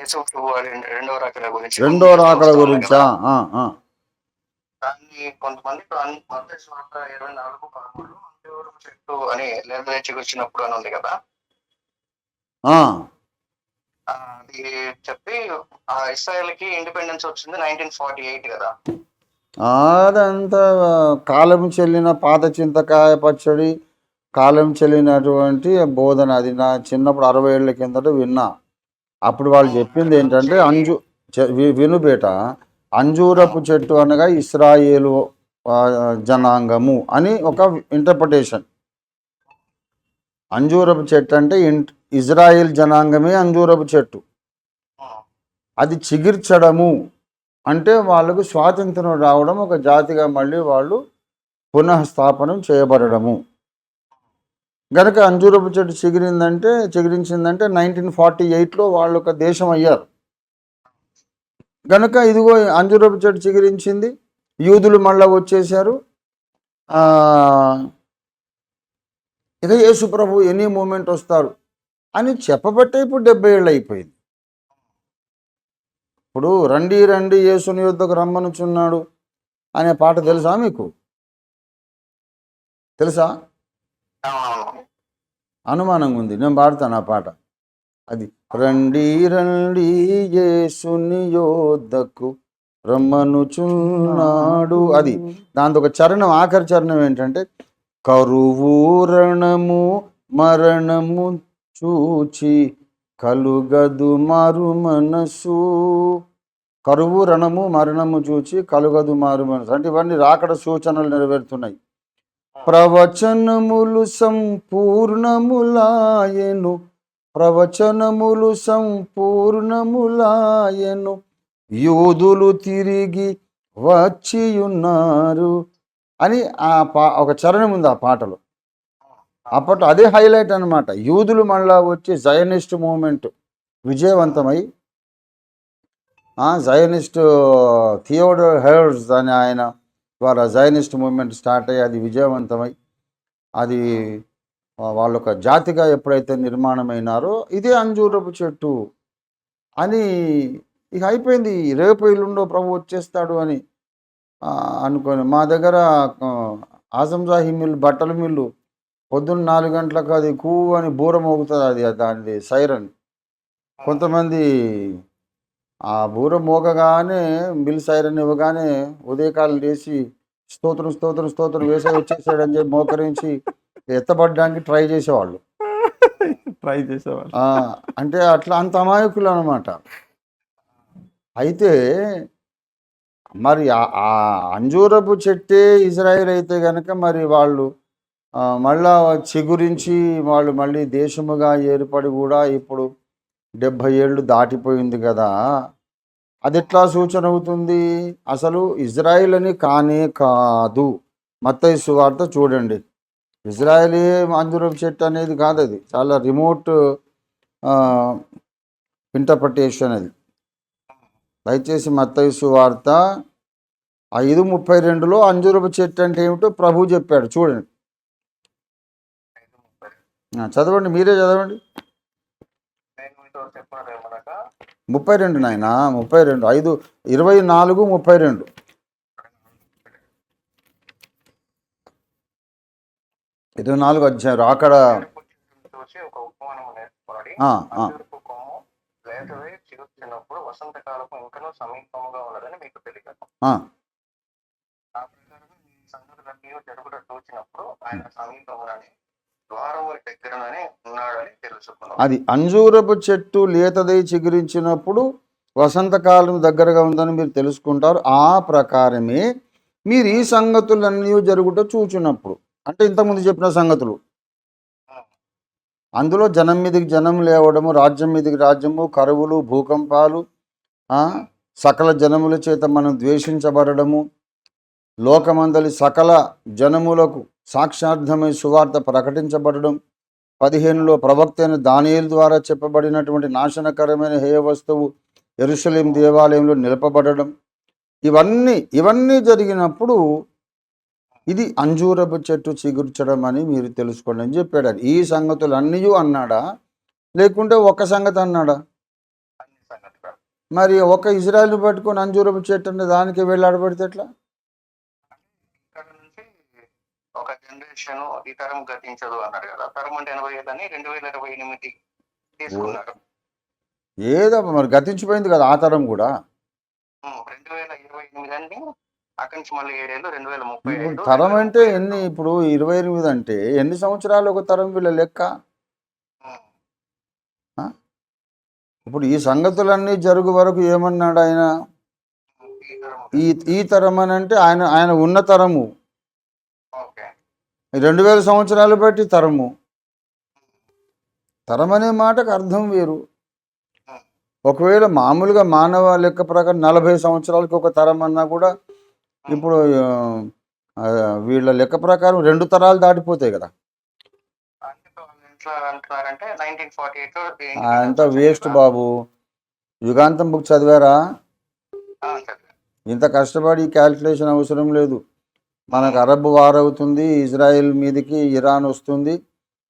యేసు రెండవ రాకడ గురించి రెండో రాకడ గురించా. దాన్ని కొంతమంది ఇరవై నాలుగు పదమూడు చెట్టు అని వచ్చినప్పుడు అని ఉంది కదా. అది చెప్పి ఆ ఇస్రాయల్కి ఇండిపెండెన్స్ వచ్చింది నైన్టీన్ ఫార్టీ ఎయిట్ కదా. అదంతా కాలం చెల్లిన పాత చింతకాయ పచ్చడి కాలం చెల్లినటువంటి బోధన. అది నా చిన్నప్పుడు అరవై ఏళ్ళ కిందట విన్నా. అప్పుడు వాళ్ళు చెప్పింది ఏంటంటే అంజు వినుబేట అంజూరపు చెట్టు అనగా ఇస్రాయేలు జనాంగము అని ఒక ఇంటర్ప్రిటేషన్ అంజూరపు చెట్టు అంటే ఇన్- ఇజ్రాయిల్ జనాంగమే అంజూరపు చెట్టు. అది చిగిర్చడము అంటే వాళ్ళకు స్వాతంత్రం రావడం ఒక జాతిగా మళ్ళీ వాళ్ళు పునఃస్థాపనం చేయబడము గనక అంజూరపు చెట్టు చిగిరిందంటే చిగిరించిందంటే నైన్టీన్ ఫార్టీ ఎయిట్లో వాళ్ళు ఒక దేశం అయ్యారు గనక ఇదిగో అంజూరపు చెట్టు చిగిరించింది యూదులు మళ్ళా వచ్చేసారు ఇక యేసు ప్రభు ఎనీ మూమెంట్ వస్తారు అని చెప్పబట్టే ఇప్పుడు డెబ్బై ఏళ్ళు అయిపోయింది ఇప్పుడు రండి రండి యేసుని యుద్ధకు రమ్మనుచున్నాడు అనే పాట తెలుసా మీకు? తెలుసా? అనుమానంగా ఉంది నేను పాడతాను ఆ పాట. అది. రండి రండి యేసుని యోద్ధకు రమ్మనుచున్నాడు. అది. దాంతో ఒక చరణం ఆఖరి చరణం ఏంటంటే కరువు రణము మరణము చూచి కలుగదు మారు మనసు. కరువు రణము మరణము చూచి కలుగదు మారు మనసు. అంటే ఇవన్నీ రాకడ సూచనలు నెరవేరుతున్నాయి. ప్రవచనములు సంపూర్ణములాయను. ప్రవచనములు సంపూర్ణములాయను. యూదులు తిరిగి వచ్చియున్నారు అని ఆ పా ఒక చరణం ఉంది ఆ పాటలో. అప్పట్లో అదే హైలైట్ అన్నమాట. యూదులు మళ్ళా వచ్చి జయనిస్ట్ మూమెంట్ విజయవంతమై ఆ జయనిస్ట్ థియోడర్ హెర్స్ అని ఆయన ద్వారా జైనిస్ట్ మూమెంట్ స్టార్ట్ అయ్యి అది విజయవంతమై అది వాళ్ళొక జాతిగా ఎప్పుడైతే నిర్మాణమైనారో ఇదే అంజూరపు చెట్టు అని ఇక అయిపోయింది. రేపు ఇల్లుండో ప్రభు వచ్చేస్తాడు అని అనుకొని మా దగ్గర ఆ, ఆజంజాహి మిల్లు బట్టల మిల్లు పొద్దున్న నాలుగు గంటలకు అది కూ అని బూర మోగుతుంది అది దాని సైరన్. కొంతమంది ఆ బూర మోగగానే మిల్ సైరన్ ఇవ్వగానే ఉదయకాలం లేచి స్తోత్రం స్తోత్రం స్తోత్రం వేసే వచ్చేసాడని చెప్పి మోకరించి ఎత్తబడడానికి ట్రై చేసేవాళ్ళు. ట్రై చేసేవాళ్ళు. అంటే అట్లా అంత అమాయకులు అనమాట అయితే మరి ఆ- అంజూరపు చెట్టే ఇజ్రాయెల్ అయితే కనుక మరి వాళ్ళు మళ్ళా చిగురించి వాళ్ళు మళ్ళీ దేశముగా ఏర్పడి కూడా ఇప్పుడు డెబ్భై ఏళ్ళు దాటిపోయింది కదా. అది ఎట్లా సూచన అవుతుంది? అసలు ఇజ్రాయిల్ అని కానే కాదు. మత్తయ్య సువార్త చూడండి. ఇజ్రాయలే మాంజురం చెట్టు అనేది కాదు అది. చాలా రిమోట్ ఇంటర్ప్రిటేషన్ అది. దయచేసి మత్తయి సువార్త ఐదు ముప్పై రెండులో అంజురపు చెట్టు అంటే ఏమిటో ప్రభు చెప్పాడు. చూడండి. చదవండి మీరే చదవండి. ముప్పై రెండు నాయన ముప్పై రెండు ఐదు ఇరవై నాలుగు ముప్పై రెండు. ఇరవై నాలుగు అధ్యాయం అక్కడ చెరుకు ఉన్నాడని తెలుసుకున్నాం. అది అంజూరపు చెట్టు లేతదై చిగురించినప్పుడు వసంతకాలం దగ్గరగా ఉందని మీరు తెలుసుకుంటారు. ఆ ప్రకారమే మీరు ఈ సంగతులన్నీ జరుగుట చూచినప్పుడు అంటే ఇంతకుముందు చెప్పిన సంగతులు. అందులో జనం మీదకి జనం లేవడము రాజ్యం మీదకి రాజ్యము కరువులు భూకంపాలు సకల జనముల చేత మనం ద్వేషించబడము లోకమందలి సకల జనములకు సాక్షార్థమై సువార్త ప్రకటించబడడం పదిహేనులో ప్రవక్త అయిన దానియేలు ద్వారా చెప్పబడినటువంటి నాశనకరమైన హేయ వస్తువు ఎరుసలేం దేవాలయంలో నిలపబడడం. ఇవన్నీ ఇవన్నీ జరిగినప్పుడు ఇది అంజూరపు చెట్టు చిగుర్చడం అని మీరు తెలుసుకోండి అని చెప్పాడు. ఈ సంగతులు అన్నీ అన్నాడా? లేకుంటే ఒక సంగతి అన్నాడా? మరి ఒక ఇజ్రాయల్ని పట్టుకొని అంజూరపు చెట్టు దానికి వెళ్ళాడబడితే ఎట్లా ఇక్కడ నుంచి ఈ తరం గతించదు అన్నారు కదా. తరం అంటే ఎనభై ఏళ్ళు అని రెండు వేల ఇరవై ఎనిమిది తీసుకున్నారు. ఏదో మరి గతించిపోయింది కదా ఆ తరం కూడా. రెండు వేల ఇరవై ఎనిమిది అని అక్కడి నుంచి మళ్ళీ ఏడేళ్ళు రెండు వేల ముప్పై ఐదు తరం అంటే ఎన్ని ఇప్పుడు ఇరవై ఎనిమిది అంటే ఎన్ని సంవత్సరాలు ఒక తరం వీళ్ళ లెక్క? ఇప్పుడు ఈ సంగతులన్నీ జరుగు వరకు ఏమన్నాడు ఆయన? ఈ తరం ఈ తరం అని అంటే ఆయన ఆయన ఉన్న తరము. రెండు వేల సంవత్సరాలు బట్టి తరము. తరం అనే మాటకు అర్థం వేరు. ఒకవేళ మామూలుగా మానవ లెక్క ప్రకారం నలభై సంవత్సరాలకు ఒక తరం అన్నా కూడా ఇప్పుడు వీళ్ళ లెక్క ప్రకారం రెండు తరాలు దాటిపోతాయి కదా. అంతా వేస్ట్ బాబు. యుగాంతం బుక్ చదివారా? ఇంత కష్టపడి క్యాల్కులేషన్ అవసరం లేదు. మనకు అరబ్ వార్ అవుతుంది ఇజ్రాయెల్ మీదకి ఇరాన్ వస్తుంది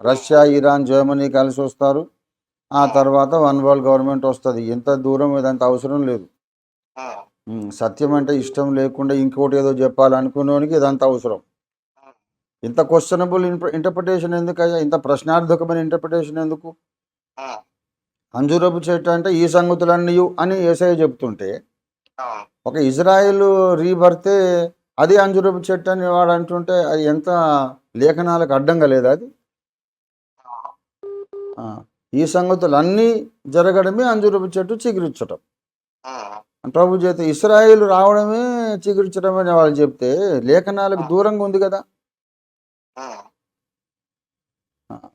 రష్యా ఇరాన్ జర్మనీ కలిసి వస్తారు. ఆ తర్వాత వన్ వరల్డ్ గవర్నమెంట్ వస్తుంది. ఎంత దూరం ఇదంత అవసరం లేదు. సత్యం అంటే ఇష్టం లేకుండా ఇంకోటి ఏదో చెప్పాలనుకునేవానికి ఇదంతా అవసరం. ఇంత క్వశ్చనబుల్ ఇంటర్ప్రిటేషన్ ఎందుకు అయ్యా ఇంత ప్రశ్నార్థకమైన ఇంటర్ప్రిటేషన్ ఎందుకు? అంజురపు చెట్టు అంటే ఈ సంగతులన్నీ అని ఏసఐ చెప్తుంటే ఒక ఇజ్రాయెల్ రీబర్తే అది అంజురపు చెట్టు అని వాడు అంటుంటే అది ఎంత లేఖనాలకు అడ్డంగా లేదా అది? ఈ సంగతులు అన్నీ జరగడమే అంజురపు చెట్టు చిగురించటం. ప్రభు చేత ఇస్రాయేల్ రావడమే చిగురించడం అని వాళ్ళు చెప్తే లేఖనాలకు దూరంగా ఉంది కదా?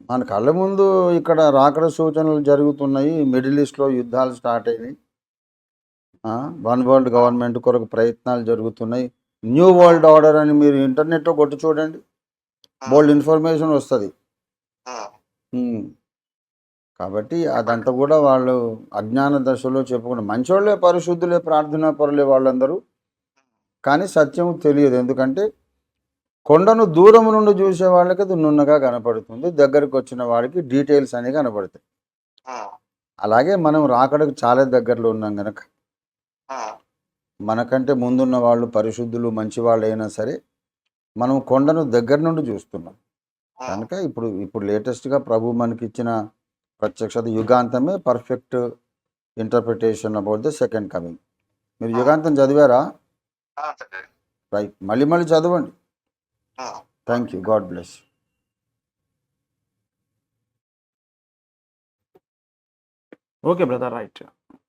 మన కళ్ళ ముందు ఇక్కడ రాకడ సూచనలు జరుగుతున్నాయి మిడిల్ ఈస్ట్లో యుద్ధాలు స్టార్ట్ అయినాయి. వన్ వరల్డ్ గవర్నమెంట్ కొరకు ప్రయత్నాలు జరుగుతున్నాయి. న్యూ వరల్డ్ ఆర్డర్ అని మీరు ఇంటర్నెట్లో కొట్టి చూడండి. బోల్డ్ ఇన్ఫర్మేషన్ వస్తుంది. కాబట్టి అదంతా కూడా వాళ్ళు అజ్ఞాన దశలో చెప్పుకున్న మంచోళ్ళే పరిశుద్ధులే ప్రార్థనా పరులే వాళ్ళందరూ. కానీ సత్యం తెలియదు. ఎందుకంటే కొండను దూరం నుండి చూసే వాళ్ళకి అది నున్నగా కనపడుతుంది. దగ్గరకు వచ్చిన వాడికి డీటెయిల్స్ అనేవి కనపడతాయి. అలాగే మనం రాకడకు చాలా దగ్గరలో ఉన్నాం కనుక మనకంటే ముందున్న వాళ్ళు పరిశుద్ధులు మంచి వాళ్ళు అయినా సరే మనం కొండను దగ్గర నుండి చూస్తున్నాం. కనుక ఇప్పుడు ఇప్పుడు లేటెస్ట్గా ప్రభు మనకి ఇచ్చిన ప్రత్యక్షత యుగాంతమే perfect interpretation about the second coming. మీరు యుగాంతం చదివారా? రైట్. మళ్ళీ మళ్ళీ చదవండి. Thank you. God bless okay brother. Right.